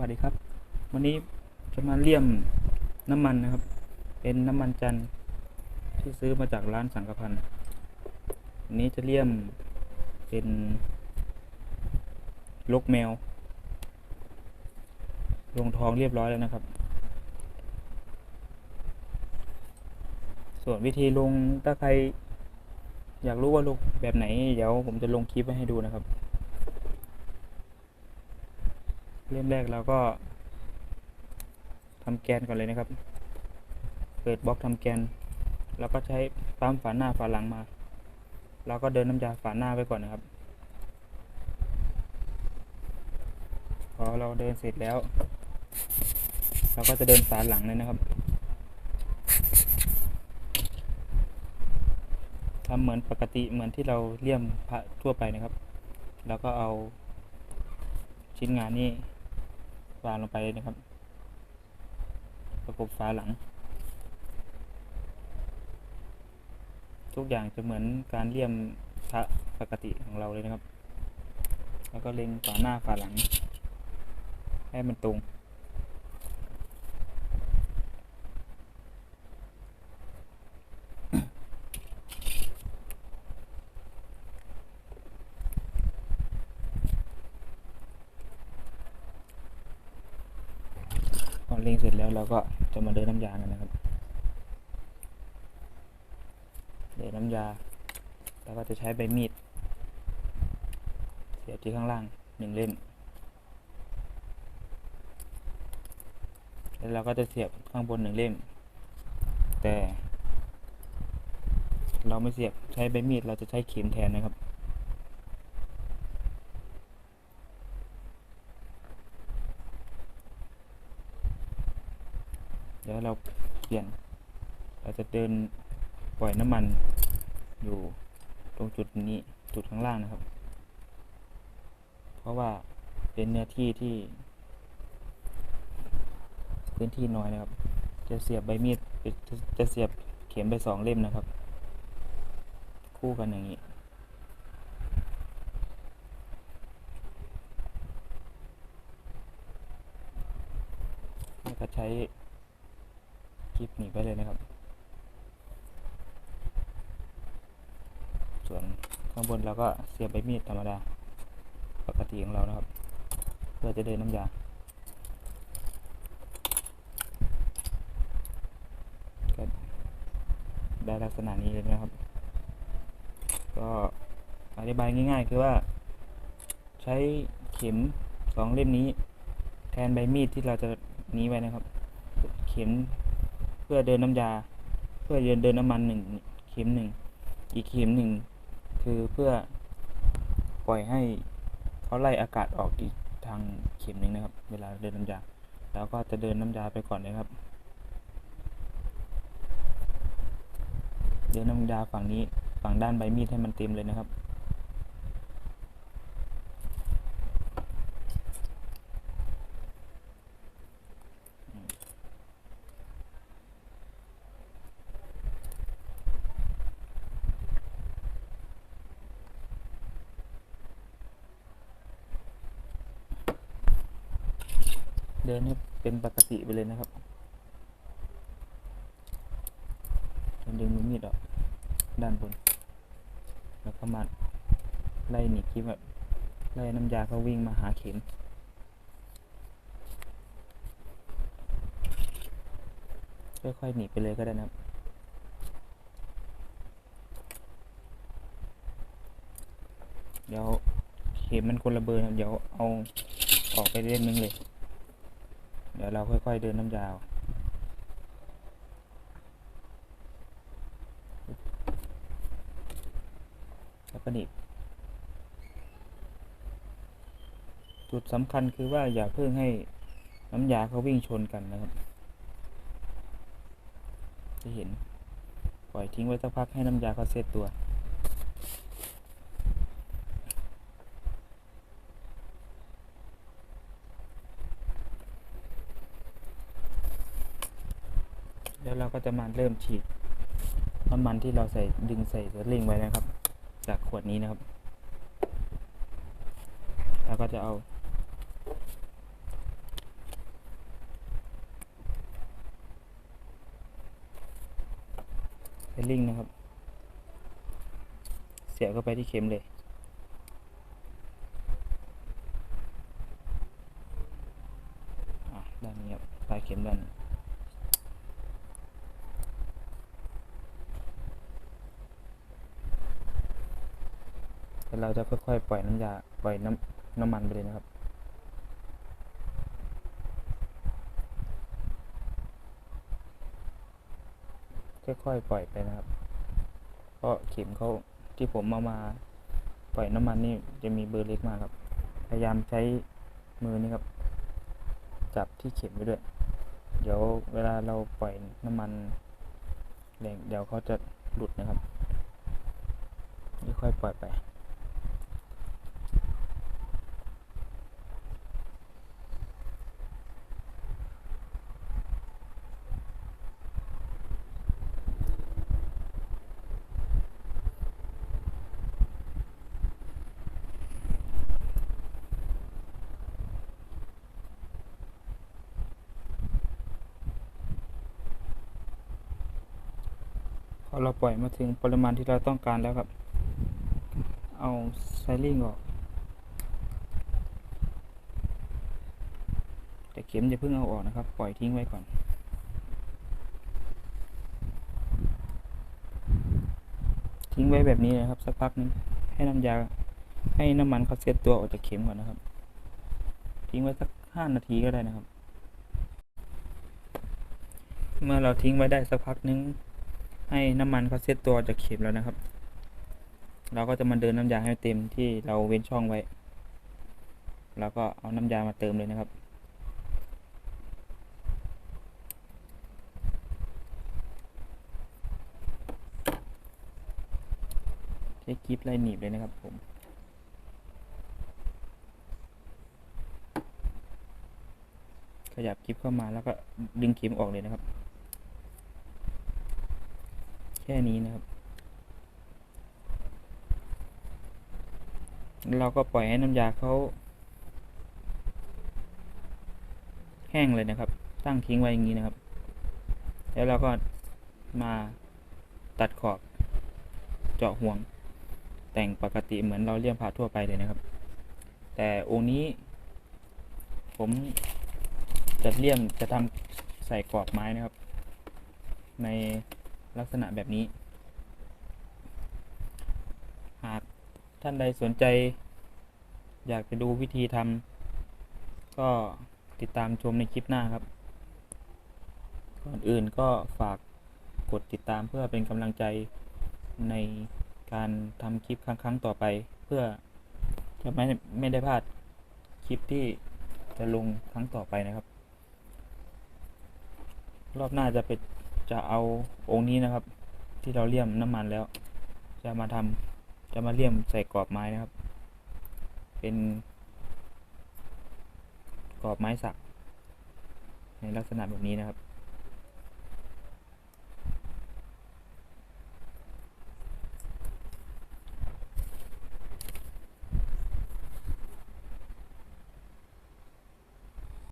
วัสดีครับ วันนี้จะมาเลี่ยมน้ำมันนะครับ เป็นน้ำมันจันที่ซื้อมาจากร้านสังกพันธ์อันนี้จะเลี่ยมเป็นลกแมว ลงทองเรียบร้อยแล้วนะครับ ส่วนวิธีลงถ้าใคร อยากรู้ว่าลงแบบไหน เดี๋ยวผมจะลงคลิปไว้ให้ดูนะครับ เริ่มแรกเราก็ทำแกนก่อนเลยนะครับ เปิดบล็อกทำแกน แล้วก็ใช้ปั๊มฝาหน้าฝาหลังมา แล้วก็เดินน้ำยาฝาหน้าไปก่อนนะครับ พอเราเดินเสร็จแล้ว เราก็จะเดินฝาหลังเลยนะครับทำเหมือนปกติเหมือนที่เราเลี่ยมพระทั่วไปนะครับ แล้วก็เอาชิ้นงานนี้ วางลงไปนะครับ ประกบฝาหลัง ทุกอย่างจะเหมือนการเลี่ยมพระปกติของเราเลยนะครับ แล้วก็เล็งฝาหน้าฝาหลัง ให้มันตรง เล็งเสร็จแล้วเราก็จะมาเดินน้ำยากันนะครับ เดินน้ำยา แล้วก็จะใช้ใบมีด เสียบที่ข้างล่างหนึ่งเล่ม แล้วเราก็จะเสียบข้างบนหนึ่งเล่ม แต่ เราไม่เสียบใช้ใบมีดเราจะใช้เข็มแทนนะครับ เดี๋ยวเราเปลี่ยน เราจะเดินปล่อยน้ำมันอยู่ตรงจุดนี้จุดข้างล่างนะครับ เพราะว่าเป็นเนื้อที่ที่พื้นที่น้อยนะครับ จะเสียบใบมีดจะจะเสียบเข็มไปสองเล่มนะครับ คู่กันอย่างนี้ก็ใช้ คลิปหนีบไปเลยนะครับ ส่วนข้างบนเราก็เสียบใบมีดธรรมดา ปกติของเรานะครับ เพื่อจะเดินน้ำยาได้ลักษณะนี้เลยนะครับ ก็อธิบายง่าย ๆ คือว่า ใช้เข็มสองเล่มนี้ แทนใบมีดที่เราจะนี้ไว้นะครับ เข็ม เพื่อเดินน้ำยา เพื่อเดินเดินน้ำมันหนึ่งเข็มหนึ่งอีกเข็มหนึ่งคือเพื่อปล่อยให้เขาไล่อากาศออกอีกทางเข็มหนึ่งนะครับ เวลาเดินน้ำยา แล้วก็จะเดินน้ำยาไปก่อนเลยครับ เดินน้ำยาฝั่งนี้ฝั่งด้านใบมีดให้มันเต็มเลยนะครับ เดินให้เป็นปกติไปเลยนะครับดึงมือมีดออกด้านบน แล้วก็มาไล่หนีบคลิปแบบไล่น้ำยาเขาวิ่งมาหาเข็มค่อยๆหนีไปเลยก็ได้นะครับเดี๋ยวเข็มมันคนละเบอร์นะครับเดี๋ยวเอาออกไปเล่นนึงเลย เดี๋ยวเราค่อย ๆ เดินน้ำยาวแล้วก็หนีบจุดสำคัญคือว่าอย่าเพิ่งให้น้ำยาเขาวิ่งชนกันนะครับ จะเห็น ปล่อยทิ้งไว้สักพักให้น้ำยาเขาเซตตัว แล้วเราก็จะมาเริ่มฉีดน้ำมันที่เราใส่ดึงใส่สลิงไว้นะครับ จากขวดนี้นะครับเราก็จะเอา สลิงนะครับ เสียบเข้าไปที่เข็มเลยอะด้านนี้ครับปลายเข็มด้านนี้ แล้วเราจะค่อยๆปล่อยน้ำยาปล่อยน้ำน้ำมันไปเลยนะครับค่อยๆปล่อยไปนะครับ เพราะเข็มเขาที่ผมเอามาปล่อยน้ำมันนี่จะมีเบอร์เล็กมากครับ พยายามใช้มือนี่ครับ จับที่เข็มไว้ด้วย เดี๋ยวเวลาเราปล่อยน้ำมันแรงเดี๋ยวเขาจะหลุดนะครับค่อยๆปล่อยไป อเราปล่อยมาถึงปริมาณที่เราต้องการแล้วครับ เอาไซลิงออก แต่เข็มอย่าเพิ่งเอาออกนะครับ ปล่อยทิ้งไว้ก่อน ทิ้งไว้แบบนี้นะครับ สักพักหนึงให้น้ำยาให้น้ำมันเขาเซตตัวออกจากเข็มก่อนนะครับ ทิ้งไว้สักห้านาทีก็ได้นะครับ เมื่อเราทิ้งไว้ได้สักพักหนึง ให้น้ำมันเขาเซตตัวจากเข็มแล้วนะครับ เราก็จะมาเดินน้ำยาให้เต็มที่เราเว้นช่องไว้ แล้วก็เอาน้ำยามาเติมเลยนะครับใช้กิฟไล่หนีบเลยนะครับผมขยับกิฟเข้ามาแล้วก็ดึงเข็มออกเลยนะครับ แค่นี้นะครับ เราก็ปล่อยให้น้ำยาเขาแห้งเลยนะครับ ตั้งทิ้งไว้อย่างนี้นะครับ แล้วเราก็มาตัดขอบเจาะห่วง แต่งปกติเหมือนเราเลี่ยมผ่าทั่วไปเลยนะครับ แต่องค์นี้ ผมจะเลี่ยมจะทำใส่กรอบไม้นะครับ ใน ลักษณะแบบนี้ หากท่านใดสนใจ อยากจะดูวิธีทำก็ติดตามชมในคลิปหน้าครับ ก่อนอื่นก็ฝากกดติดตามเพื่อเป็นกำลังใจในการทำคลิปครั้ง ๆ ต่อไป เพื่อจะไม่ไม่ได้พลาดคลิปที่จะลงครั้งต่อไปนะครับ รอบหน้าจะเป็น จะเอาองค์นี้นะครับ ที่เราเลี่ยมน้ำมันแล้ว จะมาทำจะมาเลี่ยมใส่กรอบไม้นะครับ เป็นกรอบไม้สัก ในลักษณะแบบนี้นะครับ